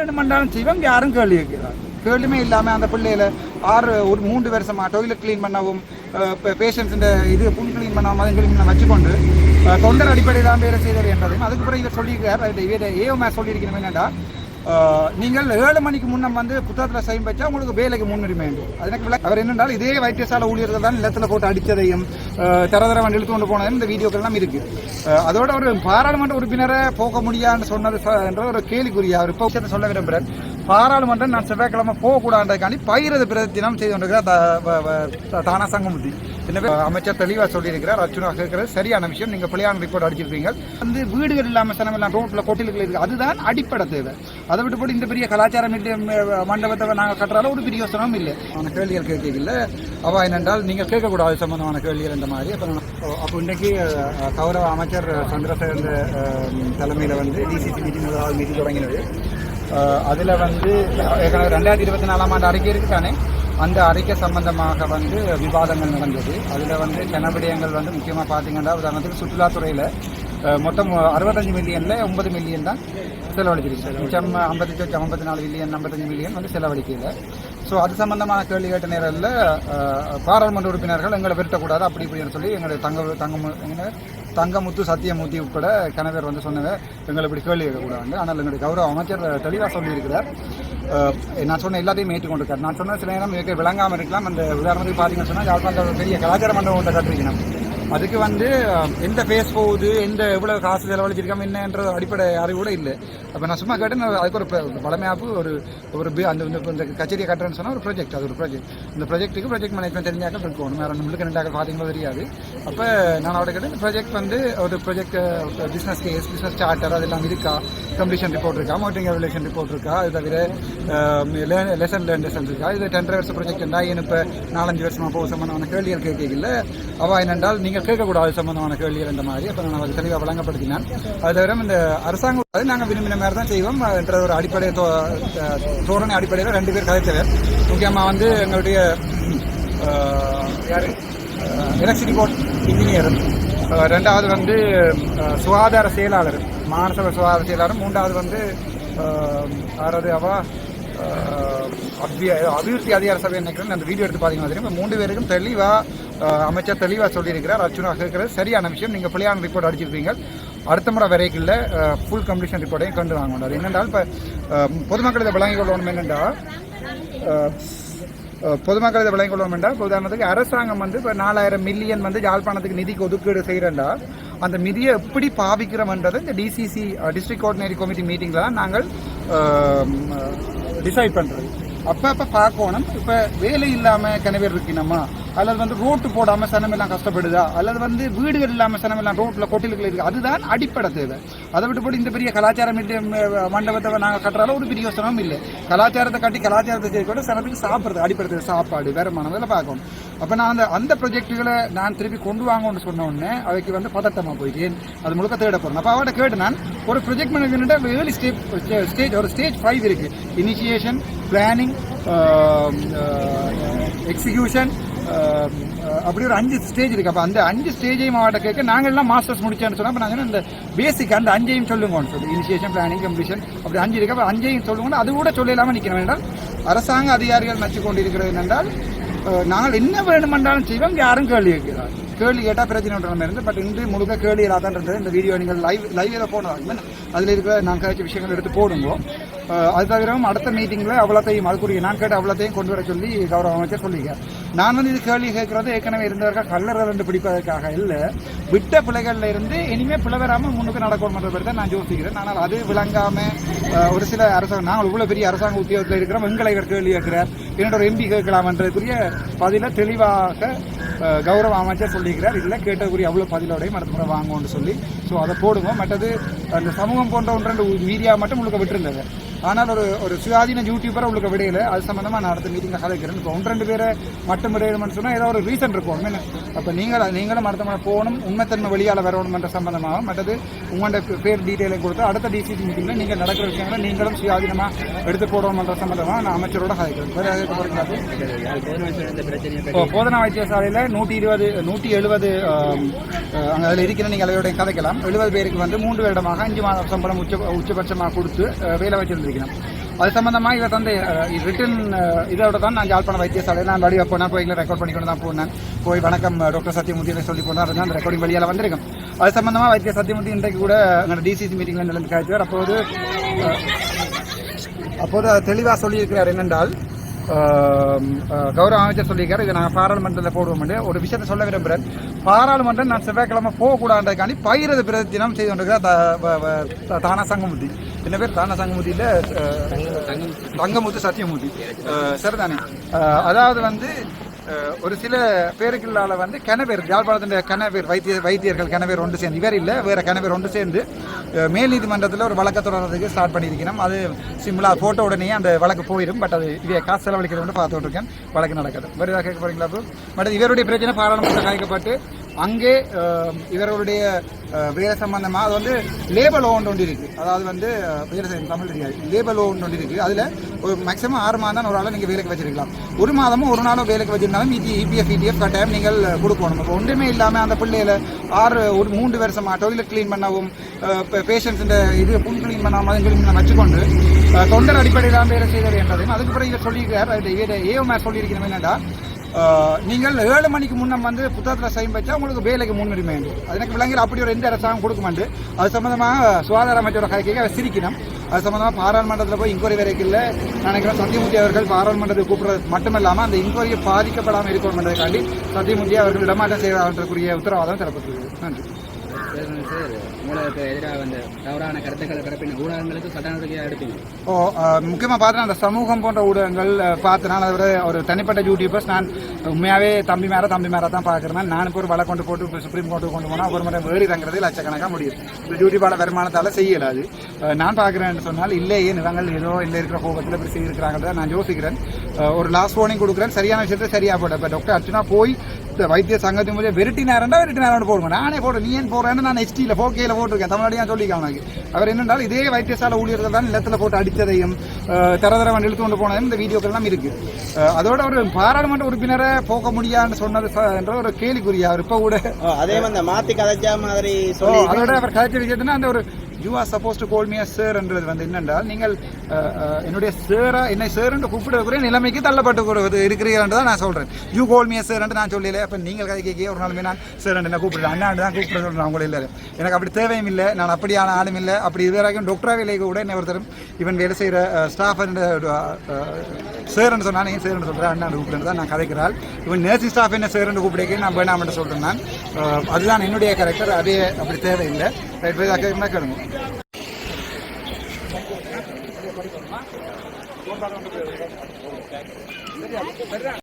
வேணுமென்றாலும் செய்வோம். யாரும் கேள்வி கேட்கிறார் கேள்வியுமே இல்லாமல் அந்த பிள்ளையில ஆறு ஒரு மூன்று வருஷமா டொய்லெட் க்ளீன் பண்ணவும் பேஷண்ட்ஸ் இது புண் க்ளீன் பண்ணவும் அதை க்ளீன் பண்ண வச்சுக்கொண்டு தொண்டர் அடிப்படையில் தான் வேலை செய்தது என்றதையும் அதுக்கு பிறகு இவர் சொல்லியிருக்கிறார். இவர் ஏஓ சொல்லியிருக்கணும் என்னடா ஆஹ் நீங்கள் ஏழு மணிக்கு முன்னம் வந்து புத்தகத்தில் சைன் வச்சா உங்களுக்கு வேலைக்கு முன்னுரிமை உண்டு. அது எனக்கு அவர் என்னென்றால் இதே வைத்தியசாலை ஊழியர்கள் தான் நிலத்தில் போட்டு அடித்ததையும் சர தர வண்டி இழுத்து கொண்டு போனதையும் இந்த வீடியோக்கள் எல்லாம் இருக்கு. அதோட ஒரு பாராளுமன்ற உறுப்பினரை போக முடியாதுன்னு சொன்னது என்ற ஒரு கேள்விக்குரிய அவர் இப்போ சொல்ல விரும்புகிறேன் பாராளுமன்றம் நான் செவ்வாய்க்கிழமை போகக்கூடாதுக்காண்டி பயிரது பிரதினம் செய்து கொண்டிருக்கிறார் த- வ- தானா சங்கமுத்தி எனவே அமைச்சர் தெளிவாக சொல்லியிருக்கிறார். அர்ச்சுனாக இருக்கிறது சரியான விஷயம். நீங்க பிள்ளையான ரிப்போர்ட் அடிச்சிருப்பீங்க வந்து வீடுகள் இல்லாம சனம் எல்லாம் ரோட்ல கொட்டிலுகள் இருக்கு. அதுதான் அடிப்படை தேவை. அதை விட்டு போட்டு இந்த பெரிய கலாச்சார மண்டபத்தை நாங்கள் கட்டுறாலும் ஒரு பெரிய யோசனமும் இல்லை. அவன கேள்விகள் கேட்கல அவ என்னென்றால் நீங்கள் கேட்கக்கூடாது சம்பந்தமான கேள்விகள் இந்த மாதிரி. அப்புறம் அப்போ இன்றைக்கு கௌரவ அமைச்சர் சந்திரசேகர் தலைமையில் வந்து டிசிசி மீட்டிங் மீட்டிங் தொடங்கினது. அதில் வந்து ஏற்கனவே ரெண்டாயிரத்தி இருபத்தி நாலாம் ஆண்டு அறிக்கை இருக்கு தானே அந்த அறிக்கை சம்பந்தமாக வந்து விவாதங்கள் நடந்தது. அதில் வந்து கனவிடயங்கள் வந்து முக்கியமாக பார்த்தீங்கன்னா உதாரணத்துக்கு சுற்றுலாத்துறையில் மொத்தம் அறுபத்தஞ்சு மில்லியனில் ஒன்பது மில்லியன் தான் செலவழிச்சிருக்கு. மிச்சம் ஐம்பத்தி ஐம்பத்தி நாலு மில்லியன் ஐம்பத்தஞ்சு மில்லியன் வந்து செலவழிக்கல. ஸோ அது சம்பந்தமான கேள்வி கேட்ட நேரில் பாராளுமன்ற உறுப்பினர்கள் எங்களை விரட்டக்கூடாது அப்படி இப்படின்னு சொல்லி எங்களை தங்க தங்க தங்கமுத்து சத்தியமூர்த்தி உட்பட கணவர் வந்து சொன்னவர் எங்களை இப்படி கேள்வி கேட்கக்கூடாது ஆனால் எங்களுடைய கௌரவ அமைச்சர் தெளிவாக சொல்லியிருக்கிறார். நான் சொன்ன எல்லாத்தையும் ஏற்றுக்கொண்டிருக்காரு நான் சொன்ன சில நேரம் மிக விளங்காமல் இருக்கலாம். அந்த உதாரணத்துக்கு பார்த்தீங்கன்னு சொன்னால் யாழ்ப்பாணத்தில் பெரிய கலாச்சார மண்டபம் ஒன்றை கட்டிருக்கணும் அதுக்கு வந்து எந்த ஃபேஸ் போகுது எந்த எவ்வளவு காசு செலவழிச்சிருக்காம என்னன்ற அடிப்படை அறிவு கூட இல்லை. அப்போ நான் சும்மா கேட்டேன் அதுக்கு ஒரு பழமையாப்பு ஒரு ஒரு அந்த இந்த- கச்சேரியை கட்டுறேன்னு சொன்னால் ஒரு ப்ராஜெக்ட் அது ஒரு ப்ராஜெக்ட் இந்த ப்ராஜெக்ட்டுக்கு ப்ராஜெக்ட் மேனேஜ்மெண்ட் தெரிஞ்சாக்க இருக்கணும் வேறு நம்மளுக்கு ரெண்டாக பார்த்தீங்களோ தெரியாது. அப்போ நான் அவட கேட்டேன் ப்ராஜெக்ட் வந்து ஒரு project business case business charter அதெல்லாம் இருக்கா? கம்ப்ளீஷன் ரிப்போர்ட் இருக்கா? மார்ட்டிங் ரெகுலேஷன் ரிப்போர்ட் இருக்கா? அது தவிர லெசன் லேர்ன் இருக்கா? இது டென்டர் வருஷம் ப்ராஜெக்ட் இருந்தால் ஏன் இப்போ நாலஞ்சு வருஷமாக போக சம்பந்தமான கேள்விகள் கேட்கல அவ என்னென்றால் நீங்கள் கேட்கக்கூடாது சம்பந்தமான கேள்விகள் இந்த மாதிரி. அப்போ நான் அதை தெளிவாக வழங்கப்படுத்தினேன். அது தவிர இந்த அரசாங்கம் அது நாங்கள் விரும்பின மாதிரி தான் செய்வோம். என்ற ஒரு அடிப்படை தோ- தோரணை அடிப்படையில் ரெண்டு பேர் கதைத்தவர். முக்கியமாக வந்து எங்களுடைய யார்? எலக்ட்ரிசிட்டி போர்ட் இன்ஜினியர் ரெண்டாவது வந்து சுகாதார செயலாளர். மாநசபை சுகாதார செயலாளர். மூன்றாவது வந்து அஹ், யாராவது அவ? அஹ், அபிவிருத்தி அதிகார சபை நினைக்கிறேன். அந்த வீடியோ எடுத்து பார்த்தீங்கன்னா தெரியும். மூன்று பேருக்கும் தெளிவாக அமைச்சர் தெளிவாக சொல்லியிருக்கிறார். அர்ச்சுனா இருக்கிறது. சரியான விஷயம். நீங்கள் பிள்ளையான ரிப்போர்ட் அடிச்சிருப்பீங்க. அடுத்த முறை வரைக்கும் ஃபுல் கம்ப்ளீஷன் ரிப்போர்ட்டையும் கண்டு வாங்க அது என்னென்றால் இப்போ பொதுமக்கள் இதை விளங்கிக் கொள்ளணும் என்னென்றால் பொதுமக்கள் இதை விளங்கிக் கொள்ளணும் என்றால் உதாரணத்துக்கு அரசாங்கம் வந்து இப்போ நாலாயிரம் மில்லியன் வந்து யாழ்ப்பாணத்துக்கு நிதிக்கு ஒதுக்கீடு செய்கிறேன்டா அந்த நிதியை எப்படி பாவிக்கிறோம்ன்றது இந்த டிசிசி டிஸ்ட்ரிக்ட் கோஆர்டினேரி கமிட்டி மீட்டிங்கில் தான் நாங்கள் டிசைட் பண்ணுறது அப்போ அப்போ பார்க்கணும். இப்போ வேலை இல்லாமல் கிணவர் இருக்கணுமா? அல்லது வந்து ரோட்டு போடாமல் சனமெல்லாம் கஷ்டப்படுதா? அல்லது வந்து வீடுகள் இல்லாமல் சனமெல்லாம் ரோட்டில் கொட்டில்கள் இருக்கு. அதுதான் அடிப்படை தேவை. அதை விட்டு போட்டு இந்த பெரிய கலாச்சாரம் மண்டபத்தை நாங்கள் கட்டுறாலும் ஒரு பெரிய யோசனமும் இல்லை. கலாச்சாரத்தை கட்டி கலாச்சாரத்தை செய்ய கூட சனத்துக்கு சாப்பிட்றது அடிப்படை தேவை. சாப்பாடு வருமானம் இதெல்லாம் பார்க்கணும். அப்போ நான் அந்த அந்த ப்ரொஜெக்டுகளை நான் திருப்பி கொண்டு வாங்கன்னு சொன்ன உடனே அவைக்கு வந்து பதட்டமாக போயிட்டேன். அது முழுக்க தேட போகிறேன் அப்போ அவட்ட கேட்டு நான் ஒரு ப்ரொஜெக்ட் மேனேஜ்மெண்ட்டை ஏர்லி ஸ்டேப் ஸ்டேஜ் ஒரு ஸ்டேஜ் ஃபைவ் இருக்குது இனிஷியேஷன் பிளானிங் எக்ஸிகியூஷன் அப்படி ஒரு அஞ்சு ஸ்டேஜ் இருக்கு. அப்போ அந்த அஞ்சு ஸ்டேஜையும் மாவட்ட கேட்க நாங்கள் எல்லாம் மாஸ்டர்ஸ் முடிச்சேன்னு சொன்னால் அப்போ நாங்கள் இந்த பேசிக் அந்த அஞ்சையும் சொல்லுங்கன்னு சொல்லி இனிஷியேஷன் பிளானிங் கம்ப்ளீஷன் அப்படி அஞ்சு இருக்குது அப்போ அஞ்சையும் சொல்லுங்கன்னு அது கூட சொல்ல இல்லாமல் நிற்கணும் என்றால் அரசாங்க அதிகாரிகள் நச்சு கொண்டிருக்கிறது என்றால் நாங்கள் என்ன வேணுமென்றாலும் செய்வோம் யாரும் கேள்வி கேட்கிறார் கேள்வி கேட்டால் பிரச்சனை ஒன்றும் இருந்து பட் இன்று முழுக்க கேள்வி இல்லாதான் இருந்தது. இந்த வீடியோ நீங்கள் லைவ் லைவில் போனதாக அதில் இருக்கிற நான் கழிச்ச விஷயங்கள் எடுத்து போடுவோம் அது தவிரவும் அடுத்த மீட்டிங்கில் அவ்வளோத்தையும் அதுக்குரிய நான் கேட்ட அவ்வளோத்தையும் கொண்டு வர சொல்லி கௌரவ அமைச்சர் சொல்லியிருக்கார். நான் வந்து இது கேள்வி கேட்கறது ஏற்கனவே இருந்தவர்கள் கல்லறை ரெண்டு பிடிப்பதற்காக இல்லை. விட்ட பிள்ளைகள்ல இருந்து இனிமேல் பிள்ளை வராமல் முன்னுக்கு நடக்கணும்ன்ற தான் நான் யோசிக்கிறேன். ஆனால் அது விளங்காமல் ஒரு சில அரசாங்கம் நாங்கள் இவ்வளோ பெரிய அரசாங்க உத்தியோகத்தில் இருக்கிறோம். எங்களை இவர் கேள்வி கேட்கிறார். என்னோட ஒரு எம்பி கேட்கலாம்ன்றதுக்குரிய பதில தெளிவாக கௌரவ அமைச்சர் சொல்லியிருக்கிறார். இல்லை கேட்டதுக்குரிய அவ்வளோ பதிலோடையும் அடுத்த முறை வாங்குவோம்னு சொல்லி. ஸோ அதை போடுவோம் மற்றது அந்த சமூகம் போன்ற ஒன்று மீடியா மட்டும் உங்களுக்கு விட்டுருந்தது. ஆனால் ஒரு ஒரு சுயாதீன யூடியூபரை உங்களுக்கு விடையில அது சம்பந்தமா நான் அடுத்த மீட்டிங்ல கதைக்கிறேன். இப்போ ஒன்று ரெண்டு பேரை மட்டும் விடையணும்னு சொன்னா ஏதோ ஒரு ரீசன் இருக்கும். அப்போ நீங்கள் நீங்களும் அடுத்த போகணும் உண்மைத்தன்மை வெளியால் வரணும்ன்ற சம்பந்தமாக மற்றது உங்களோட பேர் டீட்டெயிலை கொடுத்து அடுத்த டிசிசி மீட்டிங்ல நீங்கள் நடக்கிற விஷயங்களை நீங்களும் சுயாதீனமா எடுத்து போடணும்ன்ற சம்பந்தமாக நான் அமைச்சரோட கதைக்கிறேன். போதனா வைத்தியசாலையில் நூற்றி இருபது நூற்றி எழுபது அங்கே அதில் இருக்கிற நீங்கள் அதோட கதைக்கலாம். எழுபது பேருக்கு வந்து மூன்று வருடமாக அஞ்சு மாத சம்பளம் உச்ச உச்சபட்சமாக கொடுத்து வேலை வேலை வச்சிருந்திருக்கணும் அது சம்மந்தமாக இவர் தந்து ரிட்டன் இதோட தான் நான் யாழ்ப்பாணம் வைத்தியசாலை நான் வழியாக போனால் போய் ரெக்கார்ட் பண்ணிக்கொண்டு தான் போனேன். போய் வணக்கம் டாக்டர் சத்யமூர்த்தியை சொல்லி போனால் அதுதான் அந்த ரெக்கார்டிங் வழியால் வந்திருக்கும். அது சம்மந்தமாக வைத்திய சத்யமூர்த்தி இன்றைக்கு கூட எங்களோட டிசிசி மீட்டிங்கில் நடந்து காய்ச்சார் அப்போது அப்போது தெளிவாக சொல்லியிருக்கிறார் என்னென்றால் கௌரவ அமைச்சர் சொல்லியிருக்காரு. இதை நாங்கள் பாராளுமன்றத்தில் போடுவோம் ஒரு விஷயத்தை சொல்ல விரும்புகிறேன் பாராளுமன்றம் நான் செவ்வாய்க்கிழமை போகக்கூடாதுக்காண்டி பயிரது பிரதினம் செய்து கொண்டிருக்கிறார் தானா சங்கமுத்தி என்ன பேர்? தானா சங்கமுத்தியில் தங்கமுத்து சத்தியமூர்த்தி. சரிதானே? அதாவது வந்து ஒரு சில பேருக்குள்ளால வந்து கணவர் யாழ்ப்பாணத்தின் கணவர் வைத்திய வைத்தியர்கள் கணவர் ஒன்று சேர்ந்து இவர் இல்லை வேற கணவர் ஒன்று சேர்ந்து மேல் நீதிமன்றத்தில் ஒரு வழக்கு தொடர்றதுக்கு ஸ்டார்ட் பண்ணியிருக்கிறோம். அது சிம்பிளா போட்ட உடனே அந்த வழக்கு போயிடும் பட் அது இவைய காசு செலவழிக்கிறது பார்த்துட்டு இருக்கேன். வழக்கு நடக்குது. வேறு ஏதாவது கேட்க போறீங்களா அப்போ பட் இவருடைய பிரச்சனை பாராளுமன்றம் கலைக்கப்பட்டு அங்கே இவர்களுடைய வேலை சம்பந்தமாக அது வந்து லேபல் ஓன் ஒன்று இருக்கு. அதாவது வந்து வேலை செய்யும் தமிழ் தெரியாது. லேபல் ஓன் ஒன்று இருக்கு. அதில் ஒரு மேக்ஸிமம் ஆறு மாதம் தான் ஒரு ஆளை நீங்கள் வேலைக்கு வச்சிருக்கலாம். ஒரு மாதமும் ஒரு நாளும் வேலைக்கு வச்சிருந்தாலும் இடி இபிஎஃப் இடிஎஃப் கட்டாயம் நீங்கள் கொடுக்கணும். இப்போ ஒன்றுமே இல்லாமல் அந்த பிள்ளையில ஆறு ஒரு மூன்று வருஷமா டொய்லெட் க்ளீன் பண்ணவும் பேஷண்ட்ஸ் இது புண் க்ளீன் பண்ணாமல் அது க்ளீன் பண்ண வச்சுக்கொண்டு தொண்டர் அடிப்படையில் வேலை செய்தது என்றதையும் அதுக்கப்புறம் இவர் சொல்லியிருக்கார் இவர் மேர் சொல்லியிருக்கிறோம் என்னென்னா நீங்கள் ஏழு மணிக்கு முன்னம் வந்து புத்தகத்தில் சைன் வச்சா உங்களுக்கு வேலைக்கு முன்னுரிமை உண்டு அது எனக்கு விளங்குற அப்படி ஒரு எந்த அரசாங்கம் கொடுக்குமாண்டு அது சம்மந்தமாக சுகாதார அமைச்சரோட கைக்கு அவர் சிரிக்கணும். அது சம்மந்தமாக பாராளுமன்றத்தில் போய் இன்கொயரி வரைக்கும் இல்லை நினைக்கிறேன் சத்தியமூர்த்தி அவர்கள் பாராளுமன்றத்தை கூப்பிடுறது மட்டுமில்லாமல் அந்த இன்கொயரியை பாதிக்கப்படாமல் இருக்கணுன்றதுக்காண்டி சத்தியமூர்த்தி அவர்கள் இடமாற்றம் செய்வதற்குரிய உத்தரவாதம் தரப்பட்டுள்ளது. நன்றி. தவறான ஓ முக்கியமாக பார்த்தா அந்த சமூகம் போன்ற ஊடகங்கள் பார்த்தனால அதை விட ஒரு தனிப்பட்ட யூடியூபர்ஸ் நான் உண்மையாகவே தம்பி மேலே தம்பி மேலே தான் பார்க்குறேன். நான் இப்போ ஒரு வலை கொண்டு போட்டு சுப்ரீம் கோர்ட்டுக்கு கொண்டு போனால் ஒரு முறை வேடி தங்குறது லட்சக்கணக்காக முடியும் இந்த யூடியூபால வருமானத்தால் செய்யல அது. நான் பார்க்குறேன்னு சொன்னால் இல்லையே நிலங்கள் ஏதோ இல்லை இருக்கிற கோபத்தில் இப்படி செய்திருக்கிறாங்க நான் யோசிக்கிறேன். ஒரு லாஸ்ட் வார்னிங் கொடுக்குறேன். சரியான விஷயத்தை சரியாக போட இப்போ டாக்டர் அர்ச்சனா போய் வைத்திய சங்கத்தின் மூலியம் வெரிட்டி நேரண்டா வெரிட்டி நேரம் போடுவேன் நானே போடுறேன். நீ ஏன் போடுறேன்னு நான் எஸ்டியில் ஃபோர் கேல போட்டிருக்கேன். தமிழ்நாடு சொல்லிக்கலாம் எனக்கு அவர் என்னென்றால் இதே வைத்தியசாலை ஊழியர்கள் தான் நிலத்தில் போட்டு அடித்ததையும் தர தரவன் இழுத்து கொண்டு போனதையும் இந்த வீடியோக்கள் எல்லாம் இருக்கு. அதோட ஒரு பாராளுமன்ற உறுப்பினரை போக முடியாதுன்னு சொன்னது என்ற ஒரு கேள்விக்குரிய அவர் இப்போ கூட. அதே மாதிரி மாத்தி கதைச்சா மாதிரி அதோட அவர் கதைச்ச விஷயத்தினா அந்த ஒரு you are supposed to call Mia sir என்றது வந்து என்னென்றால் நீங்கள் என்னுடைய சேரா என்னை சேர் என்று கூப்பிடக்கூடிய நிலைமைக்கு தள்ளப்பட்டு இருக்கிறீர்கள் தான் நான் சொல்கிறேன் யூ கோல் மியா சார் என்று நான் சொல்லல அப்போ நீங்கள் கதை கேட்க ஒரு நாளுமே நான் சார் என்று என்ன கூப்பிடுறேன் அண்ணாண்டு தான் கூப்பிட சொல்றேன் அவங்கள இல்லை எனக்கு அப்படி தேவையும் இல்லை நான் அப்படியான ஆளும் இல்லை. அப்படி இது வரைக்கும் டாக்டரா வேலைக்கு கூட என்ன ஒருத்தரும் இவன் வேலை செய்கிற ஸ்டாஃப் சார் என்று நீங்கள் சார் என்று சொல்கிறேன் அண்ணா கூப்பிட்டு தான் நான் கதைக்கிறாள். இவன் நர்சிங் ஸ்டாஃப் என்ன சார் என்று கூப்பிடுக்க நான் வேணாம் என்று சொல்கிறேன் நான். அதுதான் என்னுடைய கேரக்டர் அதே அப்படி தேவையில்லை. ரைட் போய் அக்கா கேளுங்க சரியா